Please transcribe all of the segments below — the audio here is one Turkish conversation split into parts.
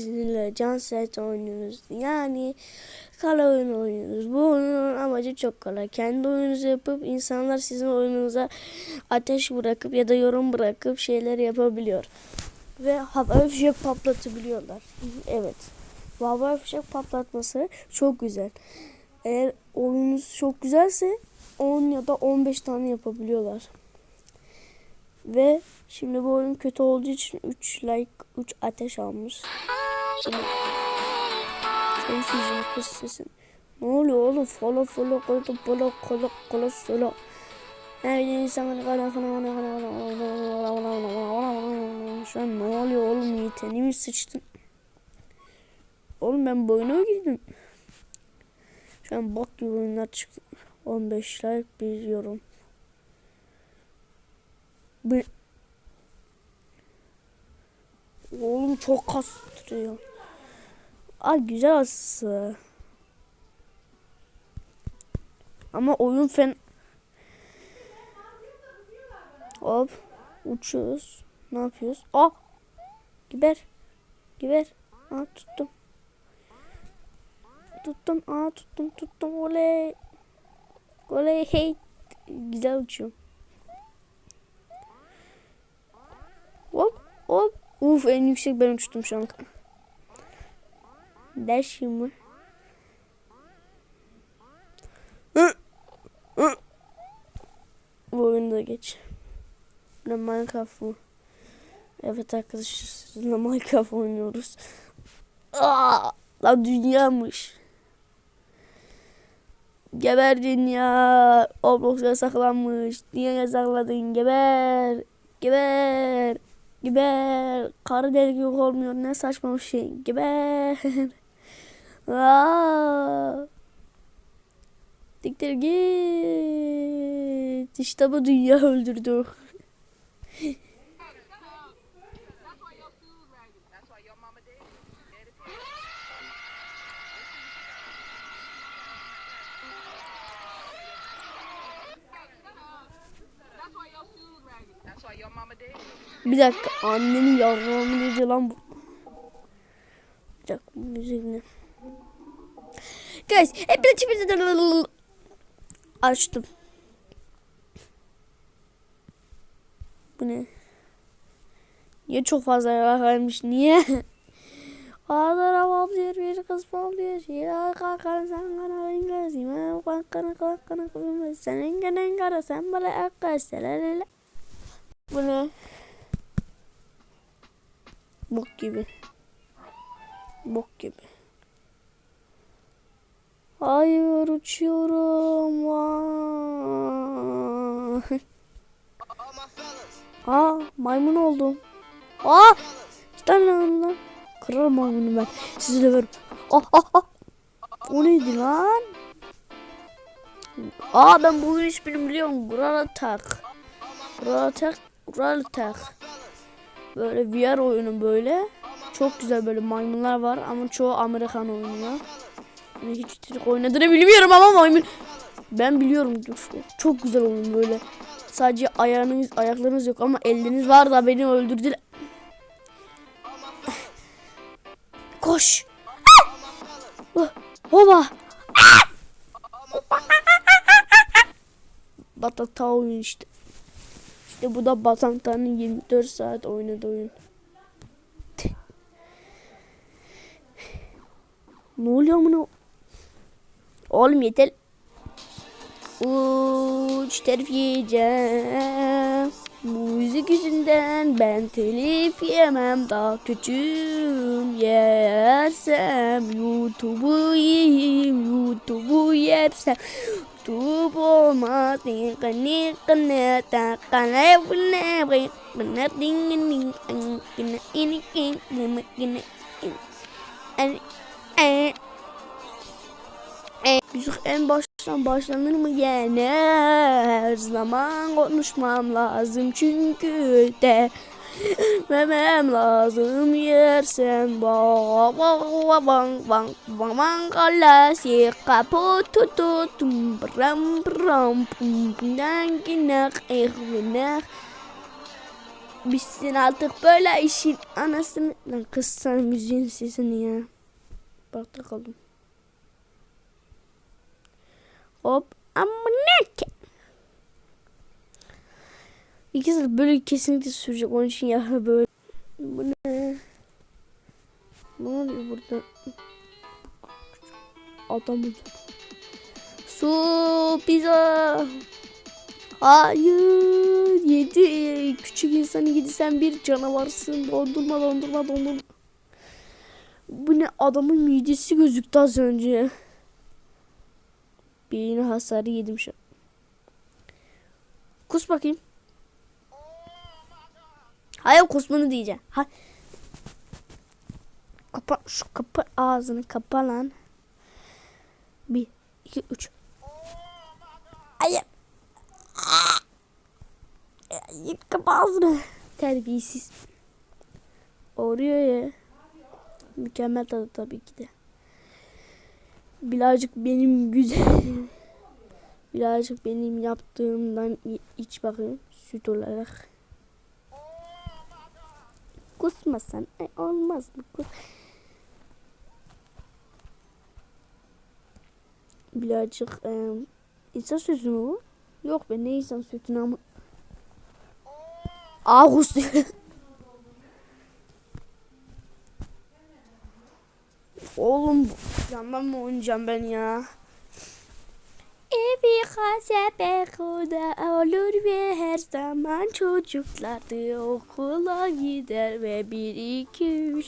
sizinle can set oynuyoruz. Yani kale oyunu oynuyoruz. Bu oyunun amacı çok kolay. Kendi oyununuzu yapıp insanlar sizin oyununuza ateş bırakıp ya da yorum bırakıp şeyler yapabiliyor. Ve havai fişek patlatabiliyorlar. Evet. Havai fişek patlatması çok güzel. Eğer oyununuz çok güzelse 10 ya da 15 tane yapabiliyorlar. Ve şimdi bu oyun kötü olduğu için 3 like 3 ateş almış. Şimdi sen sesini kız sesin. Ne oluyor oğlum? Follow follow follow follow follow follow follow. Her insanın kana kana kana kana kana Şu an ne oluyor oğlum? Yeteneğimi mi sıçtın? Oğlum ben boyuna girdim? Şu an bot gibi oyunlar çıktı. 15 like bir yorum. Bir... Oğlum çok kastırıyor. Ay güzel aslında. Ama oyun fen... Hop. Uçuyoruz. Ne yapıyoruz? Ah! Giber. Giber. Aa tuttum. Tuttum. Aa tuttum tuttum. Oley. Oley hey. Güzel uçuyorum. Hop hop. Uf en yüksek ben uçtum şu an. Mı? Bu oyunu da geç. Ne Minecraft bu? Evet arkadaşlar sizinle Minecraft oynuyoruz. Aa, lan dünyamış. Geber dünya. Roblox yasaklanmış. Niye yasakladın? Geber. Geber. Geber. Karı delik yok olmuyor. Ne saçma bir şey. Geber. Aa. Diktir git. İşte bu dünya öldürdü. Bir dakika annemin yavrağımı dedi lan bu. Bir dakika müzik ne? Guys hepinize hepinize açtım. Bu ne? Niye çok fazla yarakaymış? Niye? Ağlar avlıyor bir kız avlıyor. Ya kalkan sen kana İngiliz. Ben kalkana kalkana kalkana. Sen engenen kara sen bana akkas. Selalala. Bu ne? Bok gibi. Bok gibi. Hayır uçuyorum. Aa maymun oldum. Aa! Gitsen lan lan. Kırarım maymunu ben. Sizi döverim. Ah ah ah. O neydi lan? Aa ben bu oyun ismini biliyorum. Gural Attack. Gural Attack. Gural Attack. Böyle VR oyunu böyle. Çok güzel böyle maymunlar var ama çoğu Amerikan oynuyor. Yani hiç Türk oynadığını bilmiyorum ama maymun. Ben biliyorum. Çok güzel oyun böyle. Sadece ayağınız, ayaklarınız yok ama elleriniz var da beni öldürdüler. Koş. Hoba. Batata oyun işte. İşte bu da Batantan'ın 24 saat oynadığı oyun. Ne oluyor bunu? Oğlum yeter. Uç terif yiyeceğim. Müzik yüzünden ben telif yemem daha küçüğüm yersem YouTube'u yiyeyim YouTube'u yersem YouTube olmaz nika nika ne ta kana bune bre bune ding ding ding ini ini ini Müzik en baştan başlanır mı gene? Her zaman konuşmam lazım çünkü de Memem lazım yersen ba ba ba bang bang bang bang kalasi kaputu tutum bram bram pum pum dan kinak eh benak Bitsin artık böyle işin anasını. Lan kız sen müziğin sesini ya. Bak takalım. Hop. Amına ke. İkisi böyle kesinlikle sürecek. Onun için ya böyle. Bu ne? Ne oluyor burada? Adam. Su pizza. Hayır. Yedi. Küçük insanı yedi sen bir canavarsın. Dondurma dondurma dondurma. Bu ne adamın midesi gözüktü az önce. Beyni hasarı yedim şu an. Kus bakayım. Hayır kusmanı diyeceğim. Ha. Kapa şu kapa ağzını kapa lan. Bir, iki, üç. Hayır. Git kapa ağzını. Terbiyesiz. Oruyor ya. Mükemmel tadı tabii ki de. Birazcık benim güzel. Birazcık benim yaptığımdan iç bakayım. Süt olarak. Kusmasan e, olmaz mı? Kus. Birazcık e, insan sütü mü bu? Yok be ne insan sütünü ama. Aa Oğlum yandan mı oynayacağım ben ya? Evi kasebe kuda olur ve her zaman çocuklar da okula gider ve bir iki üç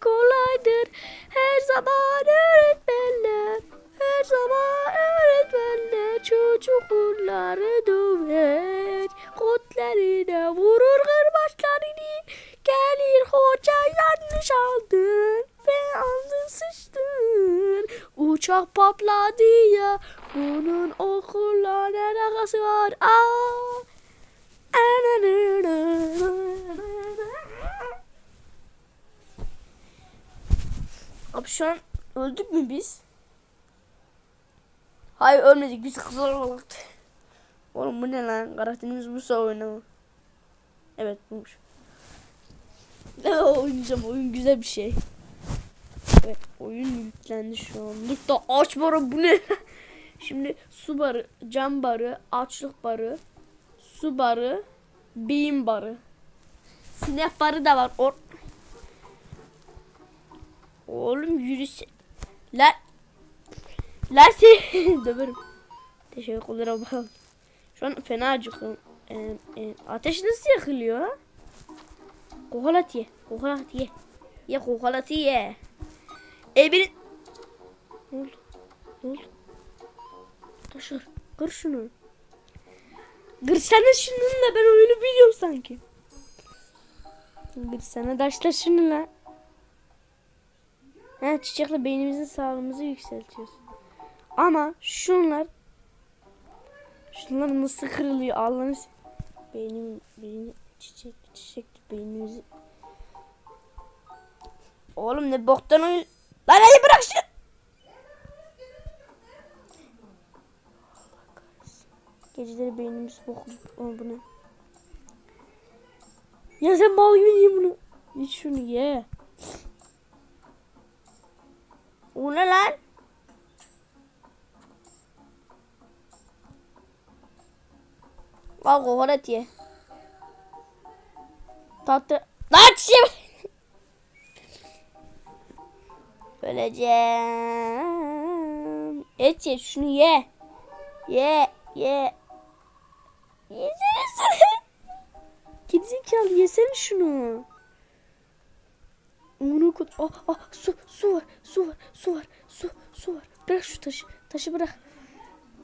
kolaydır. Her zaman öğretmenler, her zaman öğretmenler çocukları döver. Kotlarına vurur kırbaçlarını, gelir hoca yanlış aldın ve aldın sıçtın. Uçak patladı ya, bunun okulla ne alakası var? Aa! Abi şu an öldük mü biz? Hayır ölmedik biz kızlar olarak. Oğlum bu ne lan? Karakterimiz Musa oynama. Evet buymuş. Ne oynayacağım oyun güzel bir şey. Oyun yüklendi şu anlık da aç barı bu ne? Şimdi su barı, cam barı, açlık barı, su barı, beyin barı. Sinek barı da var. Or Oğlum yürüse. Lan. Lan seni döverim. Teşekkürler abla. Şu an fena acıkıyorum. Ee, e, ateş nasıl yakılıyor? Kokolat ye. Kokolat ye. Ye kokolatı ye. E bir... Ne oldu? Ne oldu? Taşır. Kır şunu. Kırsana şunu da ben oyunu biliyorum sanki. Kırsana taşla şunu lan. Ha çiçekle beynimizin sağlığımızı yükseltiyoruz. Ama şunlar şunlar nasıl kırılıyor Allah'ını Beynim beyni çiçek çiçek beynimizi Oğlum ne boktan oyun Lan hadi bırak şunu Geceleri beynimiz bokulup Oğlum bu ne? Ya sen mal gibi ye bunu. İç şunu ye. O ne lan? Al kokoret ye. Tatlı. Lan çiçeğim. Öleceğim. Et ye şunu ye. Ye ye. Yesene sen. Gerizekalı yesene şunu. Onu kut. Ah ah su su var su var su var su su var. Bırak şu taşı taşı bırak.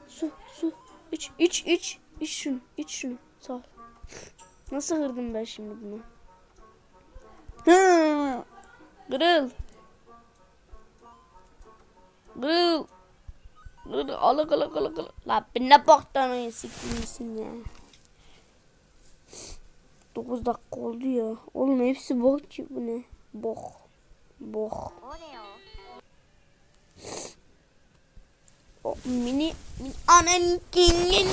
Su su iç iç iç iç şunu iç şunu sağ ol. Nasıl kırdım ben şimdi bunu? Kırıl. Kırıl. Kırıl. Alık alık alık alık. La ne boktan sikmişsin ya. 9 dakika oldu ya. Oğlum hepsi bok ki bu ne? Bok. Bok. O mini, mini anan kingin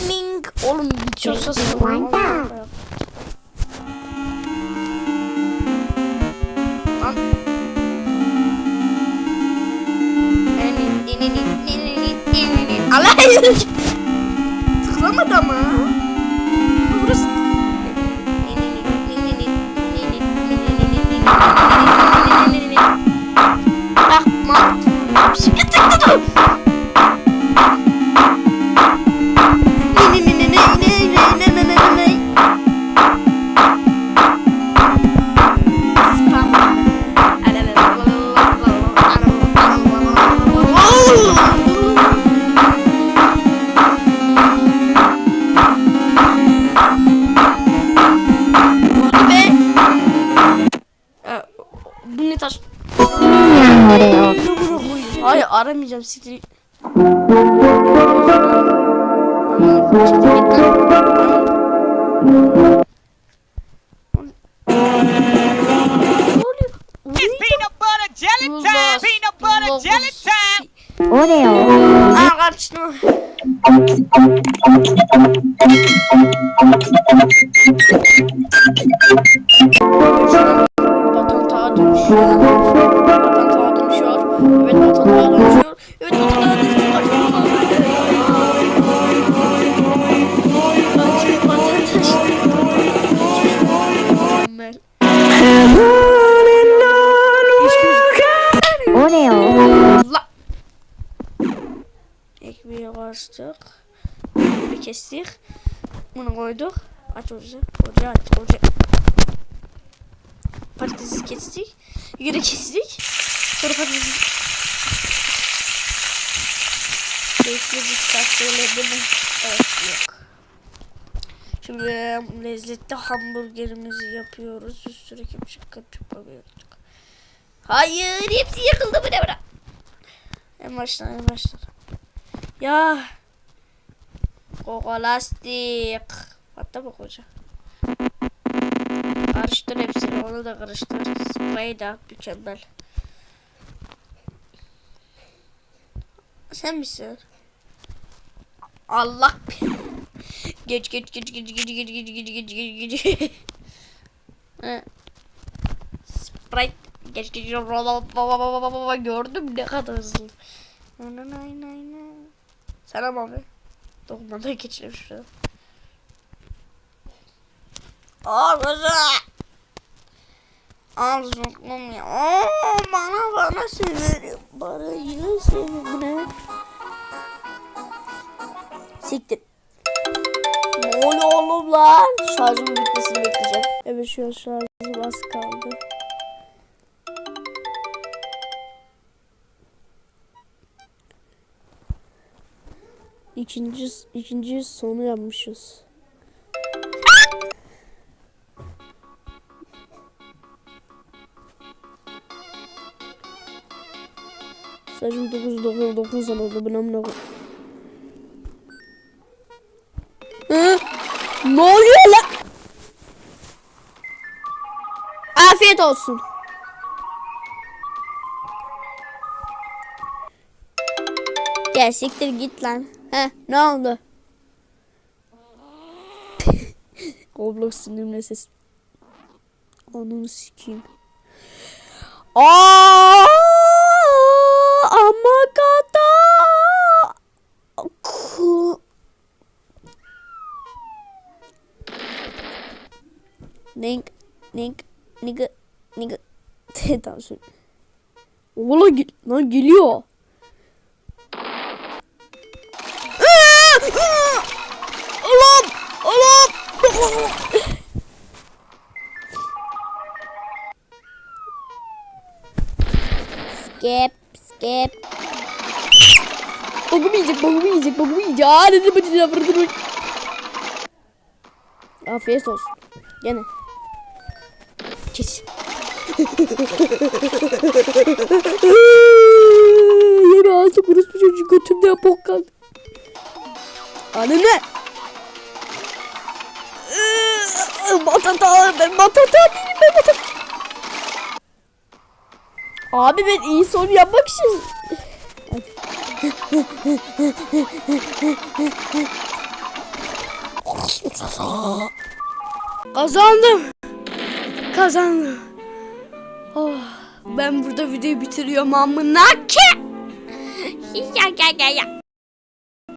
Oğlum bir çalışasın. Hayır. Tıklamadı ama. Tamam siktir. O ne? Aa karşıma. kestik. Bunu koyduk. Aç ocağı. Ocağı aç. Ocağı. Patatesi kestik. Yine kestik. Sonra patatesi... Bekledik saklayalım mi? Evet yok. Şimdi lezzetli hamburgerimizi yapıyoruz. Üstüne kimçik katıp koyduk. Hayır hepsi yakıldı bıra bıra. En baştan en baştan. Ya. Kokolastik. Hatta bak hoca. Karıştır hepsini onu da karıştır. Sprey de mükemmel. Sen misin? Allah. geç geç geç geç geç geç geç geç geç geç geç. Sprite geç geç gördüm ne kadar hızlı. Nay. Selam abi. Dokunmadan geçelim şurada. Aa kızı. Ağzım ya. Aa, bana bana severim. Bana yine severim. Siktir. Ne oluyor oğlum lan? Şarjımın bitmesini bekleyeceğim. Evet şu an şarjım az kaldı. ikinci, ikinci sonu yapmışız. Saçım 999 sen oldu ben amına Ne oluyor lan? Afiyet olsun. Gerçektir git lan. He ne oldu? Roblox sinirle ses. Ananı sikeyim. Aa! Ama kata. Nink, nink, nigga, nigga. tamam söyle. Gel lan geliyor. skip, skip. Bagımı yiyecek, bagımı yiyecek, bagımı yiyecek. Aa dedi bıcı yapırdı bıcı. Afiyet olsun. Gene. Çiz. Yine ağzı kurusu çocuk götümde yapok kaldı. Anne ne? Batata, ben batata değilim ben batata. Abi ben iyi son yapmak için. Kazandım. Kazandım. Oh, ben burada videoyu bitiriyorum amına ki. Ya ya ya ya.